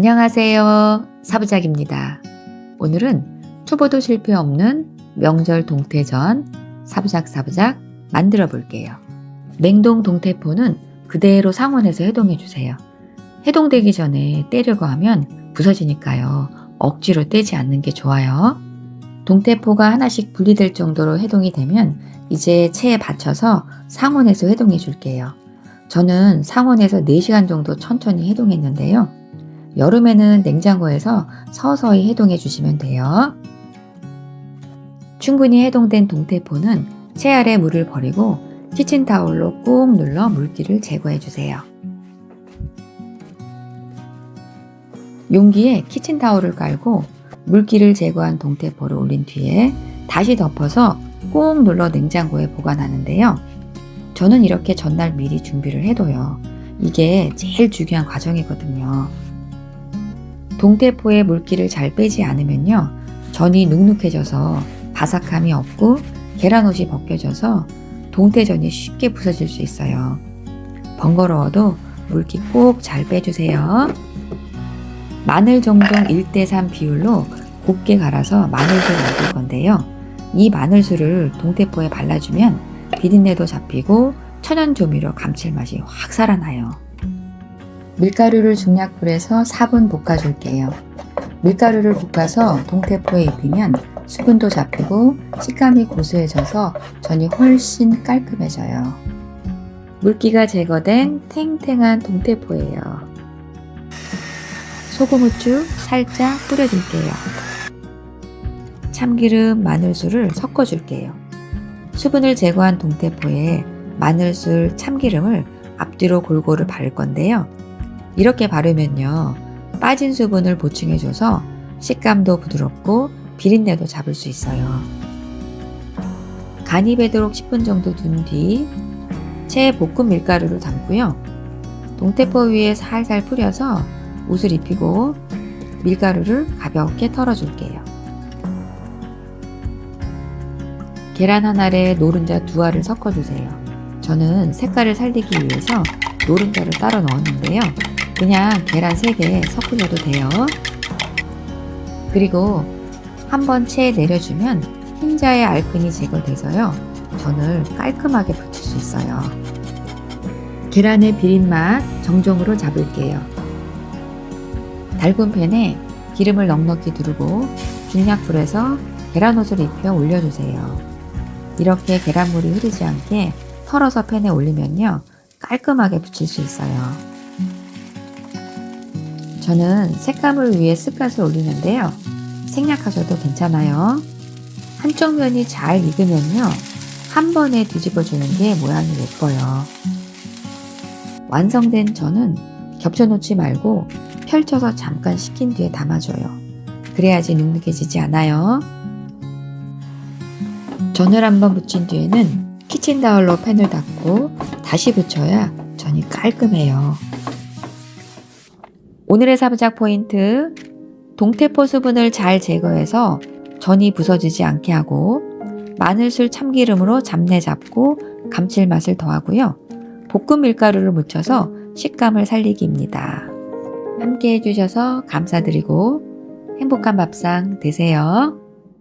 안녕하세요. 사부작입니다. 오늘은 초보도 실패 없는 명절 동태전 사부작 사부작 만들어 볼게요. 냉동 동태포는 그대로 상온에서 해동해 주세요. 해동되기 전에 떼려고 하면 부서지니까요. 억지로 떼지 않는 게 좋아요. 동태포가 하나씩 분리될 정도로 해동이 되면 이제 체에 받쳐서 상온에서 해동해 줄게요. 저는 상온에서 4시간 정도 천천히 해동했는데요. 여름에는 냉장고에서 서서히 해동해 주시면 돼요. 충분히 해동된 동태포는 채 아래 물을 버리고 키친타올로 꾹 눌러 물기를 제거해 주세요. 용기에 키친타올을 깔고 물기를 제거한 동태포를 올린 뒤에 다시 덮어서 꾹 눌러 냉장고에 보관하는데요. 저는 이렇게 전날 미리 준비를 해둬요. 이게 제일 중요한 과정이거든요. 동태포의 물기를 잘 빼지 않으면요. 전이 눅눅해져서 바삭함이 없고 계란옷이 벗겨져서 동태전이 쉽게 부서질 수 있어요. 번거로워도 물기 꼭 잘 빼주세요. 마늘 정동 1대3 비율로 곱게 갈아서 마늘술 만들 건데요. 이 마늘술을 동태포에 발라주면 비린내도 잡히고 천연 조미료 감칠맛이 확 살아나요. 밀가루를 중약불에서 4분 볶아줄게요. 밀가루를 볶아서 동태포에 입히면 수분도 잡히고 식감이 고소해져서 전이 훨씬 깔끔해져요. 물기가 제거된 탱탱한 동태포예요. 소금 후추 살짝 뿌려줄게요. 참기름, 마늘술을 섞어줄게요. 수분을 제거한 동태포에 마늘술, 참기름을 앞뒤로 골고루 바를 건데요. 이렇게 바르면요. 빠진 수분을 보충해줘서 식감도 부드럽고 비린내도 잡을 수 있어요. 간이 배도록 10분 정도 둔 뒤 채 볶음 밀가루를 담고요. 동태포 위에 살살 뿌려서 옷을 입히고 밀가루를 가볍게 털어줄게요. 계란 한 알에 노른자 두 알을 섞어주세요. 저는 색깔을 살리기 위해서 노른자를 따로 넣었는데요. 그냥 계란 3개 섞으셔도 돼요. 그리고 한번 체에 내려주면 흰자의 알끈이 제거돼서요. 전을 깔끔하게 붙일 수 있어요. 계란의 비린맛 정정으로 잡을게요. 달군 팬에 기름을 넉넉히 두르고 중약불에서 계란옷을 입혀 올려주세요. 이렇게 계란물이 흐르지 않게 털어서 팬에 올리면요. 깔끔하게 붙일 수 있어요. 저는 색감을 위해 쓱갓을 올리는데요. 생략하셔도 괜찮아요. 한쪽 면이 잘 익으면요. 한 번에 뒤집어 주는 게 모양이 예뻐요. 완성된 전은 겹쳐놓지 말고 펼쳐서 잠깐 식힌 뒤에 담아줘요. 그래야지 눅눅해지지 않아요. 전을 한번 붙인 뒤에는 키친타올로 팬을 닫고 다시 붙여야 전이 깔끔해요. 오늘의 사부작 포인트 동태포 수분을 잘 제거해서 전이 부서지지 않게 하고 마늘술 참기름으로 잡내 잡고 감칠맛을 더하고요. 볶음 밀가루를 묻혀서 식감을 살리기입니다. 함께 해주셔서 감사드리고 행복한 밥상 되세요.